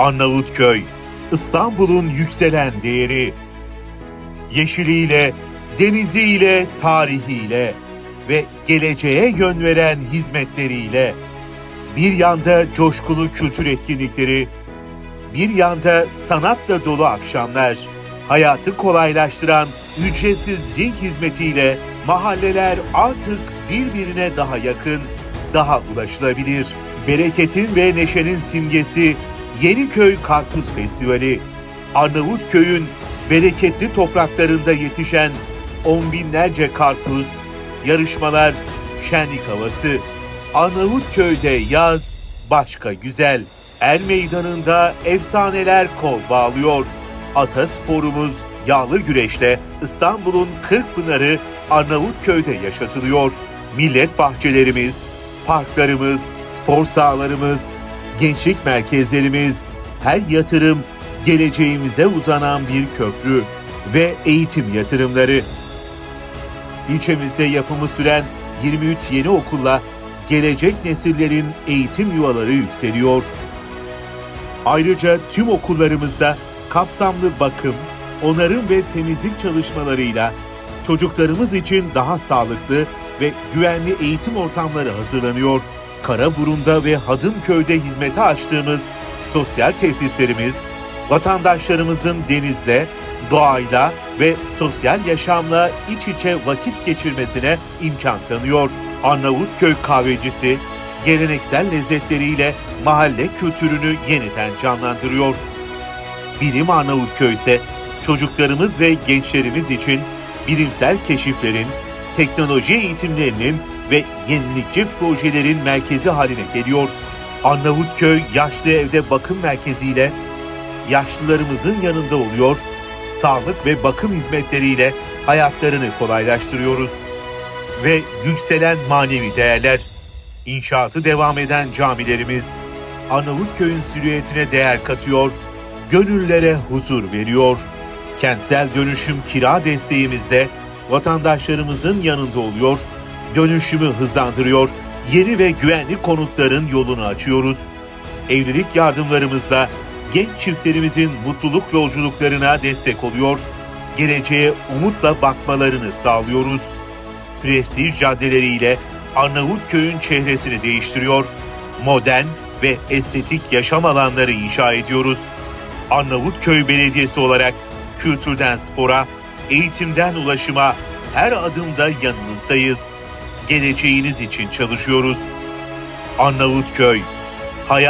Arnavutköy, İstanbul'un yükselen değeri. Yeşiliyle, deniziyle, tarihiyle ve geleceğe yön veren hizmetleriyle. Bir yanda coşkulu kültür etkinlikleri, bir yanda sanatla dolu akşamlar, hayatı kolaylaştıran ücretsiz ring hizmetiyle mahalleler artık birbirine daha yakın, daha ulaşılabilir. Bereketin ve neşenin simgesi Yeniköy Karpuz Festivali. Arnavutköy'ün bereketli topraklarında yetişen on binlerce karpuz, yarışmalar, şenlik havası. Arnavutköy'de yaz başka güzel. Er meydanında efsaneler kol bağlıyor. Atasporumuz yağlı güreşte İstanbul'un Kırkpınarı Arnavutköy'de yaşatılıyor. Millet bahçelerimiz, parklarımız, spor sahalarımız, gençlik merkezlerimiz, her yatırım geleceğimize uzanan bir köprü ve eğitim yatırımları. İlçemizde yapımı süren 23 yeni okulla gelecek nesillerin eğitim yuvaları yükseliyor. Ayrıca tüm okullarımızda kapsamlı bakım, onarım ve temizlik çalışmalarıyla çocuklarımız için daha sağlıklı ve güvenli eğitim ortamları hazırlanıyor. Karaburun'da ve Hadımköy'de hizmete açtığımız sosyal tesislerimiz, vatandaşlarımızın denizle, doğayla ve sosyal yaşamla iç içe vakit geçirmesine imkan tanıyor. Arnavutköy kahvecisi, geleneksel lezzetleriyle mahalle kültürünü yeniden canlandırıyor. Bilim Arnavutköy ise çocuklarımız ve gençlerimiz için bilimsel keşiflerin, teknoloji eğitimlerinin ve yenilikçi projelerin merkezi haline geliyor. Arnavutköy Yaşlı Evde Bakım Merkezi ile yaşlılarımızın yanında oluyor, sağlık ve bakım hizmetleriyle hayatlarını kolaylaştırıyoruz. Ve yükselen manevi değerler, inşaatı devam eden camilerimiz, Arnavutköy'ün silüetine değer katıyor, gönüllere huzur veriyor. Kentsel dönüşüm kira desteğimizde vatandaşlarımızın yanında oluyor, dönüşümü hızlandırıyor, yeni ve güvenli konutların yolunu açıyoruz. Evlilik yardımlarımızla genç çiftlerimizin mutluluk yolculuklarına destek oluyor, geleceğe umutla bakmalarını sağlıyoruz. Prestij caddeleriyle Arnavutköy'ün çehresini değiştiriyor, modern ve estetik yaşam alanları inşa ediyoruz. Arnavutköy Belediyesi olarak kültürden spora, eğitimden ulaşıma her adımda yanınızdayız. Geleceğiniz için çalışıyoruz. Arnavutköy, hayat